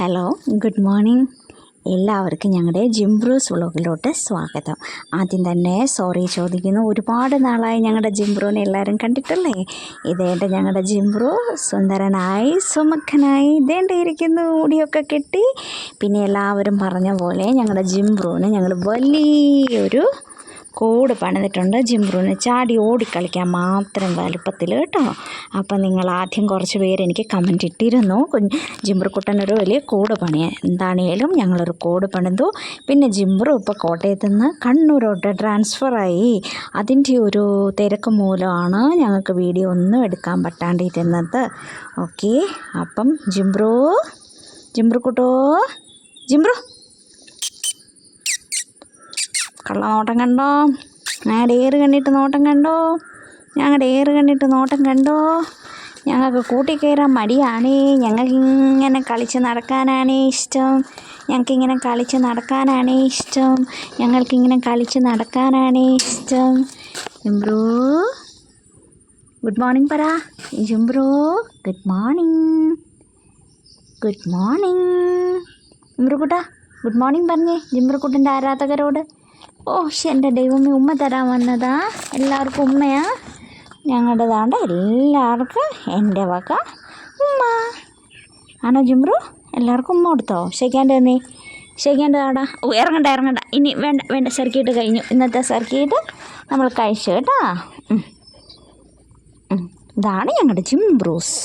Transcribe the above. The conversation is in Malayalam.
ഹലോ ഗുഡ് മോർണിംഗ് എല്ലാവർക്കും ഞങ്ങളുടെ ജിംബ്രൂസ് വ്ളോഗിലോട്ട് സ്വാഗതം. ആദ്യം തന്നെ സോറി ചോദിക്കുന്നു. ഒരുപാട് നാളായി ഞങ്ങളുടെ ജിംബ്രൂനെ എല്ലാവരും കണ്ടിട്ടല്ലേ? ഇതേണ്ട ഞങ്ങളുടെ ജിംബ്രു സുന്ദരനായി സുമക്കനായി ഇതേണ്ടിയിരിക്കുന്നു മുടിയൊക്കെ കെട്ടി. പിന്നെ എല്ലാവരും പറഞ്ഞ പോലെ ഞങ്ങളുടെ ജിംബ്രൂന് ഞങ്ങൾ വലിയൊരു കൂട് പണിതിട്ടുണ്ട്. ജിംബ്രൂന് ചാടി ഓടിക്കളിക്കാൻ മാത്രം വലുപ്പത്തിൽ കേട്ടോ. അപ്പം നിങ്ങൾ ആദ്യം കുറച്ച് പേര് എനിക്ക് കമന്റ് ഇട്ടിരുന്നു. ജിംബ്രുക്കുട്ടനൊരു വലിയ കൂട് പണിയാൻ എന്താണേലും ഞങ്ങളൊരു കോട് പണിതു. പിന്നെ ജിംബ്രു ഇപ്പോൾ കോട്ടയത്ത് നിന്ന് കണ്ണൂരോട്ട് ട്രാൻസ്ഫറായി അതിന്റെ ഒരു തിരക്ക് മൂലമാണ് ഞങ്ങൾക്ക് വീഡിയോ ഒന്നും എടുക്കാൻ പറ്റാണ്ടിരുന്നത്. ഓക്കെ അപ്പം ജിംബ്രു ജിംബ്രുക്കുട്ടോ ജിംബ്രു കള്ള നോട്ടം കണ്ടോ? ഞങ്ങളുടെ ഏറ് കണ്ടിട്ട് നോട്ടം കണ്ടോ? ഞങ്ങളുടെ ഏറ് കണ്ടിട്ട് നോട്ടം കണ്ടോ? ഞങ്ങൾക്ക് കൂട്ടി കയറാൻ മടിയാണ്. ഞങ്ങൾക്ക് ഇങ്ങനെ കളിച്ച് നടക്കാനാണ് ഇഷ്ടം. ഞങ്ങൾക്കിങ്ങനെ കളിച്ച് നടക്കാനാണ് ഇഷ്ടം. ഞങ്ങൾക്കിങ്ങനെ കളിച്ച് നടക്കാനാണ് ഇഷ്ടം. ജുംബ്രൂ ഗുഡ് മോർണിംഗ് പറ. Jumbru good morning. Good morning. ജിംബ്രുക്കുട്ട good morning പറഞ്ഞേ. ജിംബ്രുക്കുട്ടന്റെ ആരാധകരോട്. ഓ എന്റെ ദൈവമേ ഉമ്മ തരാൻ വന്നതാ. എല്ലാവർക്കും ഉമ്മയാ. ഞങ്ങളുടെ താണ്ട എല്ലാവർക്കും എന്റെ വക ഉമ്മ. ആണോ ജിംബ്രു എല്ലാവർക്കും ഉമ്മ കൊടുത്തോ? ഷെയ്ക്കാണ്ട് നീ ഷെയ്ക്കാണ്ട് ആടാ ഓ ഇറങ്ങണ്ട ഇറങ്ങണ്ട. ഇനി വേണ്ട വേണ്ട. സർക്കിട്ട് കഴിഞ്ഞു. ഇന്നത്തെ സർക്കിട്ട് നമ്മൾ കഴിച്ചു കേട്ടാ. ഇതാണ് ഞങ്ങളുടെ ജിംബ്രൂസ്